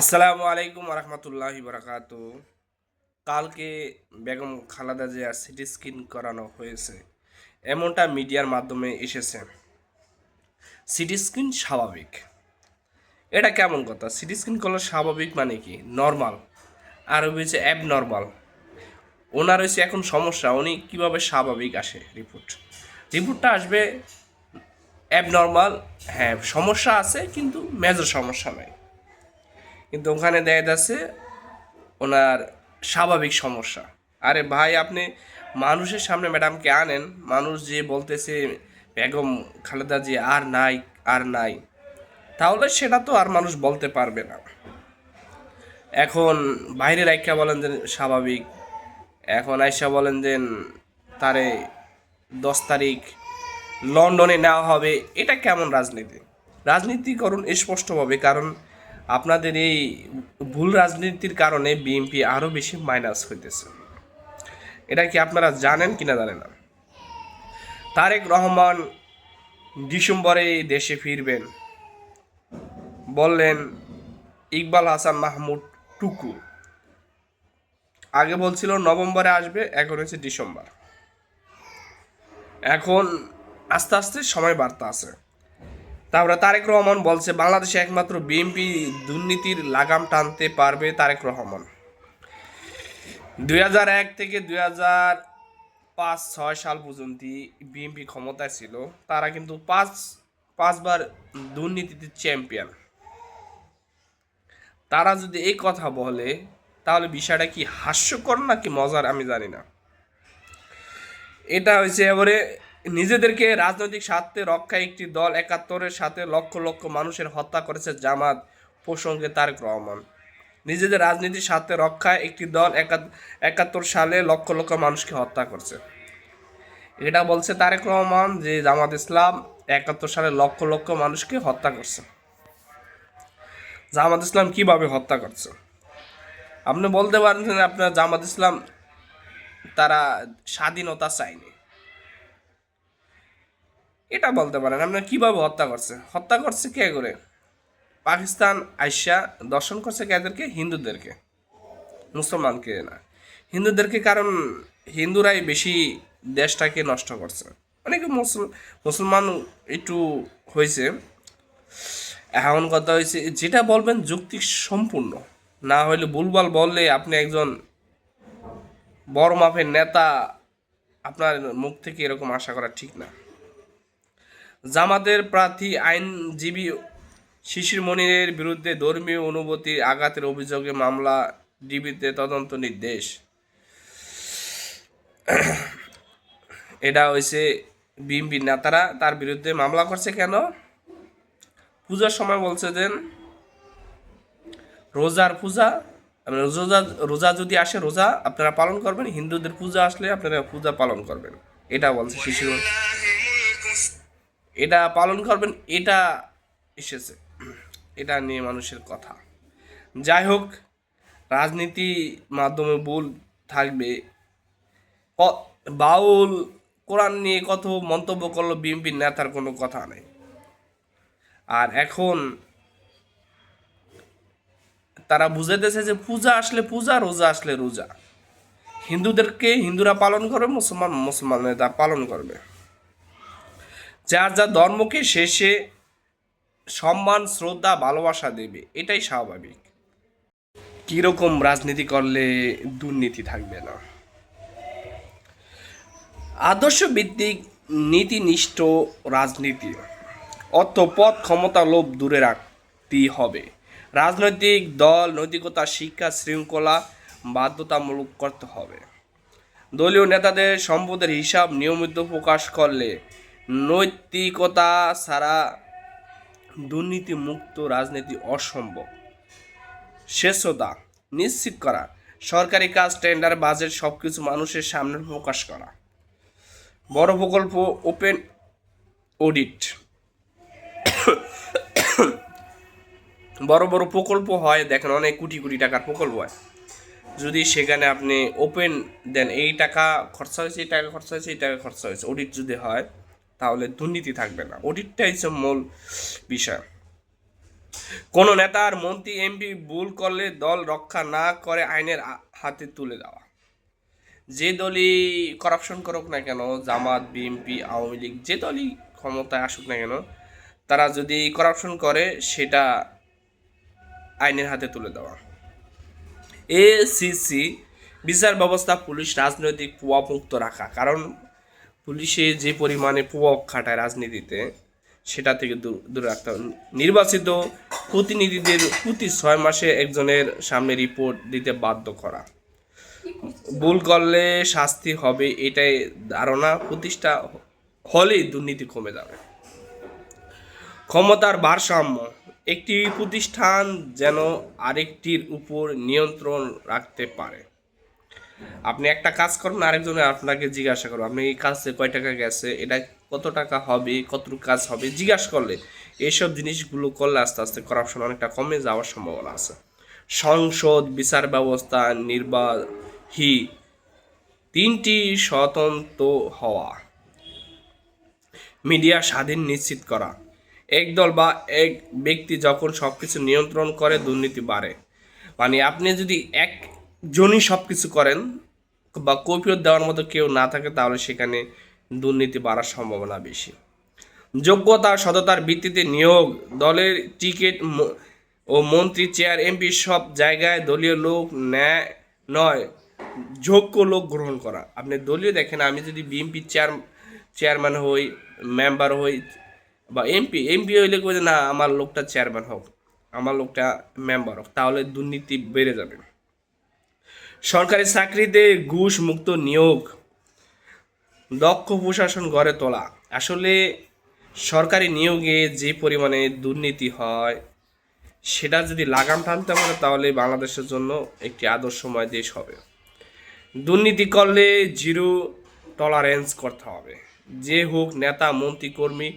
আসসালামু আলাইকুম রহমতুল্লাহি বারাকাত কালকে বেগম খালাদা জিয়ার সিটি স্ক্যান করানো হয়েছে। এমনটা মিডিয়ার মাধ্যমে এসেছে। সিটি স্ক্যান স্বাভাবিক। এটা কেমন কথা? সিটি স্ক্যান করলে স্বাভাবিক মানে কি? নর্মাল আর হয়েছে অ্যাবনর্মাল ওনার হয়েছে এখন সমস্যা, উনি কীভাবে স্বাভাবিক আসে রিপোর্ট রিপোর্টটা আসবে অ্যাবনর্মাল হ্যাঁ সমস্যা আছে কিন্তু মেজর সমস্যা নাই। কিন্তু ওখানে দেখা যাচ্ছে ওনার স্বাভাবিক সমস্যা। আরে ভাই, আপনি মানুষের সামনে ম্যাডামকে আনেন, মানুষ যে বলতেছে, বেগম খালেদা জি, আর নাই আর নাই। তাহলে সেটা তো আর মানুষ বলতে পারবে না। এখন বাইরে রাইখা বলেন যে স্বাভাবিক। এখন আইসা বলেন যে তারে দশ তারিখ লন্ডনে নেওয়া হবে। এটা কেমন রাজনীতি? রাজনীতি করুন স্পষ্টভাবে, কারণ আপনাদের এই ভুল রাজনীতির কারণে বিএনপি আরও বেশি মাইনাস হইতেছে। এটা কি আপনারা জানেন কিনা জানেন না? তারেক রহমান ডিসেম্বরে দেশে ফিরবেন। বললেন, ইকবাল হাসান মাহমুদ টুকু। আগে বলছিল, নভেম্বরে আসবে, এখন হচ্ছে ডিসেম্বর। এখন আস্তে আস্তে সময় বার্তা আছে। তারপরে তারেক রহমান বলছে, বাংলাদেশে একমাত্র বিএনপি দুর্নীতির লাগাম টানতে পারবে তারেক রহমান। দুই হাজার এক থেকে দুই পাঁচ, ছয় সাল পর্যন্ত বিএনপি ক্ষমতায় ছিল। তারা কিন্তু পাঁচ, পাঁচবার দুর্নীতিতে চ্যাম্পিয়ন তারা যদি এই কথা বলে, তাহলে বিষয়টা কি হাস্যকর নাকি মজার আমি জানি না। এটা হয়েছে এবারে নিজেদেরকে রাজনৈতিক স্বার্থে রক্ষায় একটি দল একাত্তরের সাথে লক্ষ লক্ষ মানুষের হত্যা করেছে জামাত প্রসঙ্গে তারেক রহমান। নিজেদের রাজনীতির স্বার্থে রক্ষায় একটি দল একাত- একাত্তর সালে লক্ষ লক্ষ মানুষকে হত্যা করছে। এটা বলছে তারেক রহমান যে জামাত ইসলাম একাত্তর সালে লক্ষ লক্ষ মানুষকে হত্যা করছে। জামাত ইসলাম কীভাবে হত্যা করছে? আপনি বলতে পারেন আপনার জামাত ইসলাম তারা স্বাধীনতা চায়নি। এটা বলতে পারেন আপনার কীভাবে হত্যা করছে? হত্যা করছে কে করে? পাকিস্তান আইসা দর্শন করছে কাদেরকে হিন্দুদেরকে। মুসলমানকে না? হিন্দুদেরকে কারণ? হিন্দুরাই বেশি দেশটাকে নষ্ট করছে। অনেকে মুসল, মুসলমান একটু হয়েছে। এখন কথা হয়েছে, যেটা বলবেন যুক্তি সম্পূর্ণ। না হলে ভুলভাল বললে আপনি একজন বড় মাপের নেতা, আপনার মুখ থেকে এরকম আশা করা ঠিক না। জামাতের প্রার্থী আইনজীবী শিশির মনিরের বিরুদ্ধে ধর্মীয় অনুভূতির আঘাতের অভিযোগে মামলা ডিবিতে তদন্ত নির্দেশ। এটা হয়েছে বিএনপি নেতারা তার বিরুদ্ধে মামলা করছে কেন? পূজার সময় বলছে যে, রোজার পূজা মানে রোজা রোজা যদি আসে রোজা আপনারা পালন করবেন, হিন্দুদের পূজা আসলে আপনারা পূজা পালন করবেন। এটা বলছে শিশির মনির। এটা পালন করবেন, এটা এসেছে। এটা নিয়ে মানুষের কথা। যাই হোক, রাজনীতি মাধ্যমে ভুল থাকবে। বাউল, কোরআন নিয়ে কত মন্তব্য করল বিএনপির নেতার কোনো কথা নেই। আর এখন তারা বুঝাইতেছে যে পূজা আসলে পূজা, রোজা আসলে রোজা। হিন্দুদেরকে হিন্দুরা পালন করবে, মুসলমান মুসলমানেরা পালন করবে। যার যার ধর্মকে শেষে সম্মান, শ্রদ্ধা, ভালোবাসা দেবে, এটাই স্বাভাবিক। কীরকম রাজনীতি করলে দুর্নীতি থাকবে না। আদর্শ ভিত্তিক নীতিনিষ্ঠ রাজনীতি, অর্থ পথ, ক্ষমতা, লোভ দূরে রাখতেই হবে। রাজনৈতিক দল, নৈতিকতা, শিক্ষা, শৃঙ্খলা বাধ্যতামূলক করতে হবে। দলীয় নেতাদের সম্পদের হিসাব নিয়মিত প্রকাশ করলে নৈতিকতা ছাড়া দুর্নীতিমুক্ত রাজনীতি অসম্ভব। শেষতা নিশ্চিত করা। সরকারি কাজ, টেন্ডার, বাজেট সব কিছু মানুষের সামনে প্রকাশ করা। বড় প্রকল্প, ওপেন অডিট। বড় বড় প্রকল্প হয়, দেখেন অনেক কোটি কোটি টাকার প্রকল্প হয়। যদি সেখানে আপনি ওপেন দেন, এই টাকা খরচা হয়েছে, এই টাকা খরচা হয়েছে, এই টাকা খরচা হয়েছে। অডিট যদি হয় তাহলে দুর্নীতি থাকবে না। অডিটটাই হচ্ছে মূল বিষয়। কোনো নেতার মন্ত্রী, এমপি ভুল করলে দল রক্ষা না করে আইনের হাতে তুলে দেওয়া। যে দলই করাপশন করুক না কেন, জামাত বিএনপি আওয়ামী লীগ, যে দলই ক্ষমতায় আসুক না কেন, তারা যদি করাপশন করে, সেটা আইনের হাতে তুলে দেওয়া। এসিসি বিচার ব্যবস্থা পুলিশ, রাজনৈতিক প্রভাবমুক্ত রাখা। কারণ পুলিশে যে পরিমাণে প্রভাব খাটায় রাজনীতিতে, সেটা থেকে দূরে রাখতে হবে। নির্বাচিত প্রতিনিধিদের প্রতি ছয় মাসে একজনের সামনে রিপোর্ট দিতে বাধ্য করা। ভুল করলে শাস্তি হবে এটাই ধারণা। প্রতিষ্ঠা হলেই দুর্নীতি কমে যাবে। ক্ষমতার ভারসাম্য। একটি প্রতিষ্ঠান যেন আরেকটির উপর নিয়ন্ত্রণ রাখতে পারে। আপনি একটা কাজ করবেন আরেকজনে আপনাকে জিজ্ঞাসা করবে আপনি এই কাজে কয় টাকা গেছে? এটা কত টাকা হবে? কতটুকু কাজ হবে? জিজ্ঞাসা করলে এইসব জিনিসগুলো করলে আস্তে আস্তে করাপশন অনেকটা কমে যাওয়ার সম্ভাবনা আছে। সংসদ, বিচার ব্যবস্থা, নির্বাহী তিনটি স্বতন্ত্র হওয়া, মিডিয়া স্বাধীন নিশ্চিত করা। এক দল বা এক ব্যক্তি যখন সব কিছু নিয়ন্ত্রণ করে, দুর্নীতি বাড়ে। মানে আপনি যদি একজনই সব কিছু করেন বা কৈফিয়ত দেওয়ার মতো কেউ না থাকে, তাহলে সেখানে দুর্নীতি বাড়ার সম্ভাবনা বেশি। যোগ্যতা, সততার ভিত্তিতে নিয়োগ, দলের টিকিট ও মন্ত্রী, চেয়ার, এমপি সব জায়গায় দলীয় লোক ন্যায় নয়, যোগ্য লোক গ্রহণ করা। আপনি দলীয় দেখেন, আমি যদি বিএমপি চেয়ার, চেয়ারম্যান হই, মেম্বার হই, বা এমপি এমপি হইলে কই না, আমার লোকটা চেয়ারম্যান হোক, আমার লোকটা মেম্বার হোক তাহলে দুর্নীতি বেড়ে যাবে। সরকারি চাকরিতে ঘুষ মুক্ত নিয়োগ, দক্ষ প্রশাসন গড়ে তোলা। আসলে সরকারি নিয়োগে যে পরিমাণে দুর্নীতি হয়, সেটা যদি লাগাম টানতে পারে, তাহলে বাংলাদেশের জন্য একটি আদর্শময় দেশ হবে। দুর্নীতি করলে জিরো টলারেন্স করতে হবে। যে হোক নেতা, মন্ত্রী, কর্মী,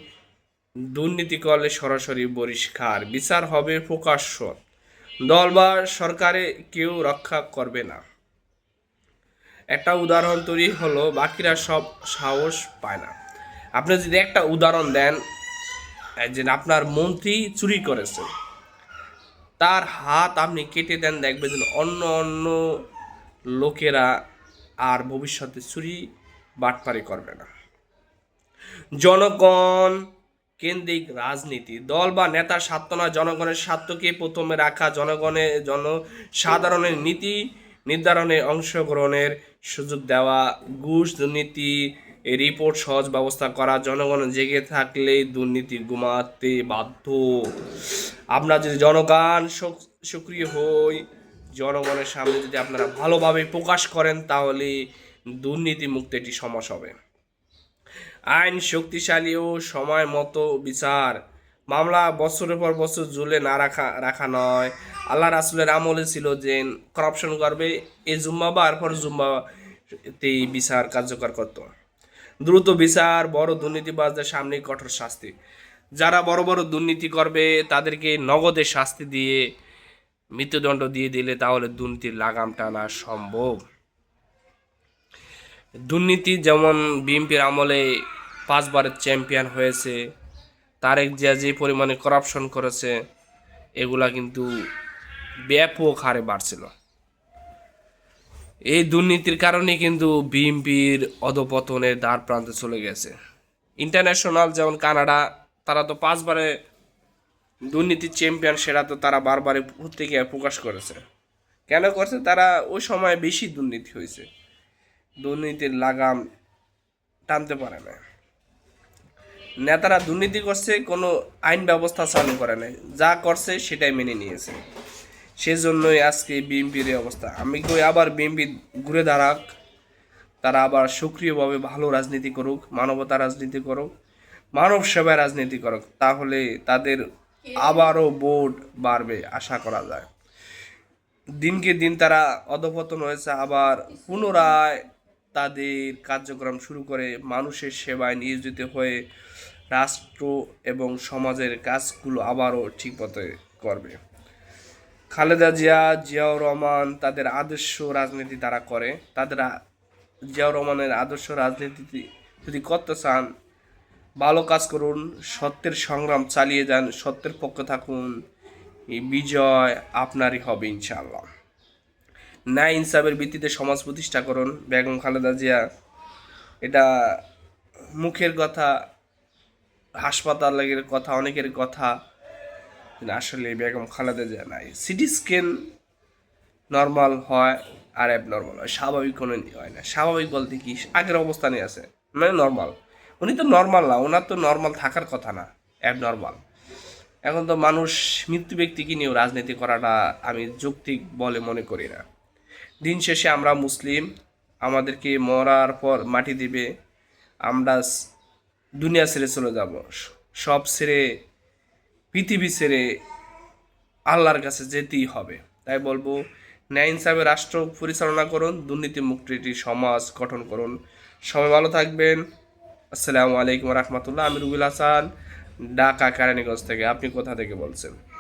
দুর্নীতি করলে সরাসরি বহিষ্কার। বিচার হবে প্রকাশ্য। দল বা সরকারে কেউ রক্ষা করবে না। একটা উদাহরণ তৈরি হলো, বাকিরা সব সাহস পায় না। আপনি যদি একটা উদাহরণ দেন যে আপনার মন্ত্রী চুরি করেছে, তার হাত আপনি কেটে দেন, দেখবেন যে অন্য অন্য লোকেরা আর ভবিষ্যতে চুরি বাটপারি করবে না। জনগণ কেন্দ্রিক রাজনীতি, দল বা নেতার স্বার্থ নয়, জনগণের স্বার্থকে প্রথমে রাখা জনগণের জন সাধারণের নীতি নির্ধারণে অংশগ্রহণের সুযোগ দেওয়া, ঘুষ দুর্নীতি রিপোর্ট সহজ ব্যবস্থা করা, জনগণ জেগে থাকলেই দুর্নীতি ঘুমাতে বাধ্য। আপনার যদি জনগণ সক্রিয় হই, জনগণের সামনে যদি আপনারা ভালোভাবে প্রকাশ করেন, তাহলে দুর্নীতি মুক্ত একটি সমাজ হবে। আইন শক্তিশালী ও সময় মতো বিচার মামলা বছরের পর বছর ঝুলে না রাখা রাখা নয়। আল্লাহ রাসুলের আমলে ছিল যে করাপশন করবে এই জুম্মা বা এরপর জুম্মাতেই বিচার কার্যকর করত। দ্রুত বিচার, বড় দুর্নীতিবাজদের সামনে কঠোর শাস্তি। যারা বড় বড় দুর্নীতি করবে, তাদেরকে নগদে শাস্তি দিয়ে মৃত্যুদণ্ড দিয়ে দিলে তাহলে দুর্নীতির লাগাম টানা সম্ভব। দুর্নীতি যেমন বিএনপির আমলে পাঁচবারের চ্যাম্পিয়ন হয়েছে তারেক জিয়া যে পরিমাণে করাপশন করেছে, এগুলা কিন্তু ব্যাপক হারে বাড়ছিল। এই দুর্নীতির কারণে কিন্তু বিএনপির অধপতনের দ্বার প্রান্তে চলে গেছে। ইন্টারন্যাশনাল যেমন কানাডা, তারা তো পাঁচবারে দুর্নীতির চ্যাম্পিয়ন সেটা তো তারা বারবারে পত্রিকায় প্রকাশ করেছে। কেন করছে? তারা ওই সময় বেশি দুর্নীতি হয়েছে। দুর্নীতির লাগাম টানতে পারে না। নেতারা দুর্নীতি করছে, কোনো আইন ব্যবস্থা চালু করে নাই। যা করছে সেটাই মেনে নিয়েছে। সেজন্যই আজকে বিএনপির অবস্থা। আমি কই আবার বিএনপি ঘুরে দাঁড়াক, তারা আবার সক্রিয়ভাবে ভালো রাজনীতি করুক, মানবতা রাজনীতি করুক, মানব সেবায় রাজনীতি করুক, তাহলে তাদের আবারও ভোট বাড়বে আশা করা যায়। দিনকে দিন তারা অধপতন হয়েছে, আবার পুনরায় তাদের কার্যক্রম শুরু করে মানুষের সেবায় নিয়োজিত হয়ে রাষ্ট্র এবং সমাজের কাজগুলো আবারও ঠিক পথে করবে। খালেদা জিয়া, জিয়াউর রহমান তাদের আদর্শ রাজনীতি তারা করে। তাদের জিয়াউর রহমানের আদর্শ রাজনীতি যদি করতে চান, ভালো কাজ করুন, সত্যের সংগ্রাম চালিয়ে যান, সত্যের পক্ষে থাকুন, এই বিজয় আপনারই হবে ইনশাআল্লাহ। ন্যায় ইনসাফের ভিত্তিতে সমাজ প্রতিষ্ঠা করুন, বেগম খালেদা জিয়া। এটা মুখের কথা হাসপাতালের কথা, অনেকের কথা। আসলে বেগম খালেদা জিয়া নাই। সিটি স্ক্যান নর্মাল হয় আর অ্যাবনর্মাল হয়, স্বাভাবিক কোনো হয় না। স্বাভাবিক বলতে কি, আগের অবস্থানে আছে মানে নর্মাল উনি তো নর্মাল না, ওনার তো নর্মাল থাকার কথা না অ্যাবনর্মাল এখন তো মানুষ মৃত্যু ব্যক্তিকে নিয়েও রাজনীতি করাটা আমি যৌক্তিক বলে মনে করি না। দিন শেষে আমরা মুসলিম, আমাদেরকে মরার পর মাটি দিবে, আমরা দুনিয়া ছেড়ে চলে যাব। সব ছেড়ে, পৃথিবী ছেড়ে আল্লাহর কাছে যেতেই হবে। তাই বলব, ন্যায় ইনসাফে রাষ্ট্র পরিচালনা করুন, দুর্নীতি মুক্ত একটি সমাজ গঠন করুন। সবাই ভালো থাকবেন। আসসালামু আলাইকুম রহমতুল্লাহ। আমি রুবিল হাসান, ঢাকা কেরানীগঞ্জ থেকে। আপনি কোথা থেকে বলছেন?